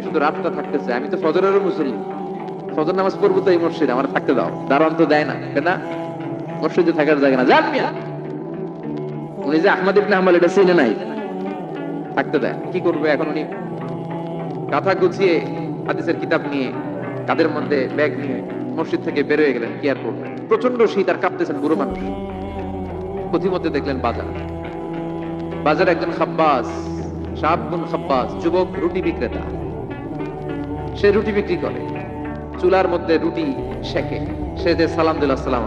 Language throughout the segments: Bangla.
আমি শুধু রাতটা থাকতে চাই আমি তো ফজরেরও মুসল্লি। ফজর নামাজ পড়ব তো এই মসজিদে, আমার থাকতে দাও। দারোয়ান তো দেয় না কেন মসজিদে থাকার জায়গা না। যান উনি যে আহমদ ইবনে হাম্বাল, এটা চিনে নাই। থাকতে দেয়। কি করবে এখন উনি? কাঁথা গুছিয়ে হাদিসের কিতাব নিয়ে, কাদের মধ্যে ব্যাগ নিয়ে মসজিদ থেকে বের হয়ে গেলেন, কি আর করবেন প্রচণ্ড শীত আর কাঁপতেছেন বুড়ো মানুষ। পথিমধ্যে দেখলেন বাজার। বাজার একজন খাব্বাস শাহাবুন খাব্বাস, যুবক, রুটি বিক্রেতা। সে রুটি বিক্রি করে। চুলার মধ্যে রুটি শেখে সে যে সালাম দিল, আসসালাম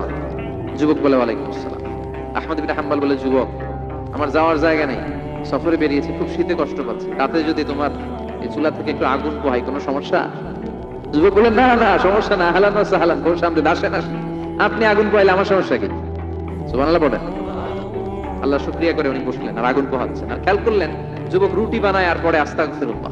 যুবক বলে, ওয়ালাইকুম আসসালাম। আহমদ বিন হাম্বাল বলে, যুবক, আমার যাওয়ার জায়গা নেই। সফরে বেরিয়েছি, খুব শীতে কষ্ট পাচ্ছি। তাতে যদি তোমার এই চুলা থেকে একটু আগুন পোহাই কোনো সমস্যা? যুবক বলে, না না, সমস্যা না, হালান সাহালান কোন সামনে আসেন আসেন। আপনি আগুন পোহাইলে আমার সমস্যা কি? সুবহানাল্লাহ পড়েন আল্লাহ শুক্রিয়া করে উনি বসলেন, আর আগুন পোহাচ্ছেন। আর খেয়াল করলেন, যুবক রুটি বানায় আর পরে আস্তাক ফিরুল্লাহ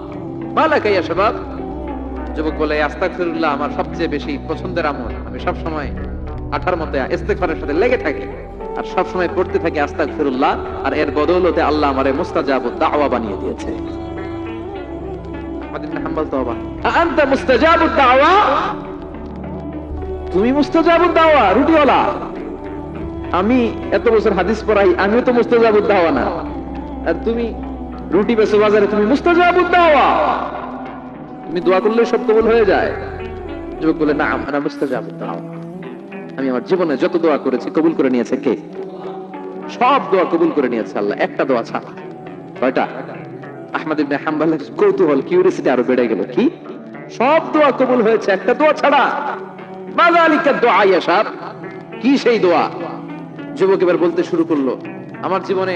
মালাকা ইয়া যুবক বলে আমার সবচেয়ে বেশি পছন্দের আমল। আমি সব সময় আঠার মধ্যে ইস্তেগফারের সাথে লেগে থাকি আর সব সময় পড়তে থাকি আর এর বদৌলতে আল্লাহ আমারে মুস্তাজাবুদ দাওয়া বানিয়ে দিয়েছে। মুস্তাজাবুদ দাওয়া? তুমি মুস্তাজাবুদ দাওয়া, রুটিওয়ালা? আমি এত বছর হাদিস পড়াই, আমিও তো মুস্তাজাবুদ দাওয়া না। আর তুমি রুটি বেচো বাজারে তুমি দাওয়া তুমি দোয়া করলে সব কবুল হয়ে যায়। যুবক বলে, না, আমরা মুস্তাজাবুদ দাওয়া আমি আমার জীবনে যত দোয়া করেছি, কবুল করে নিয়েছে কে? সব দোয়া কবুল করে নিয়েছে আল্লাহ, একটা দোয়া ছাড়া। কয়টা? আহমদ ইবনে হাম্বলের কৌতূহল কিউরিয়াসিটি আরও বেড়ে গেল। কি? সব দোয়া কবুল হয়েছে, একটা দোয়া ছাড়া। মাযালিকা দোয়া ইয়া সাহেব কি সেই দোয়া? যুবক এবার বলতে শুরু করল, আমার জীবনে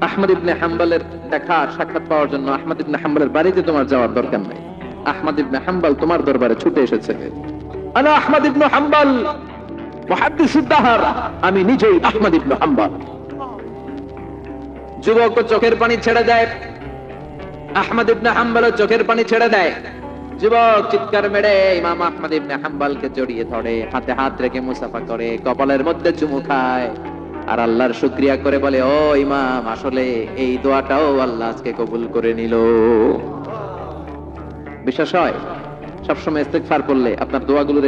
আহমদ ইবনে হাম্বলের দেখা সাক্ষাৎ পাওয়ার জন্য আহমদ ইবনে হাম্বলের বাড়িতে তোমার যাওয়ার দরকার নাই। আহমদ ইবনে হাম্বল তোমার দরবারে ছুটে এসেছে। আনা আহমদ ইবনে হাম্বল আমি নিজেই আহমদ ইবনে হাম্বল। যুবক চোখের পানি ছেড়ে দেয়। আহমদ ইবনে হাম্বল চোখের পানি ছেড়ে দেয়। যুবক চিৎকার মেরে ইমাম আহমদ ইবনে হাম্বলকে জড়িয়ে ধরে, হাতে হাত রেখে মুসাফা করে, কপালের মধ্যে চুমু খায়। আর আল্লাহর শুক্রিয়া করে বলে, ও ইমাম, আসলে এই দোয়াটাও আল্লাহ আজকে কবুল করে নিল। বিশ্বাস হয়, সবসময় ইস্তেগফার করলে আপনার দোয়াগুলোর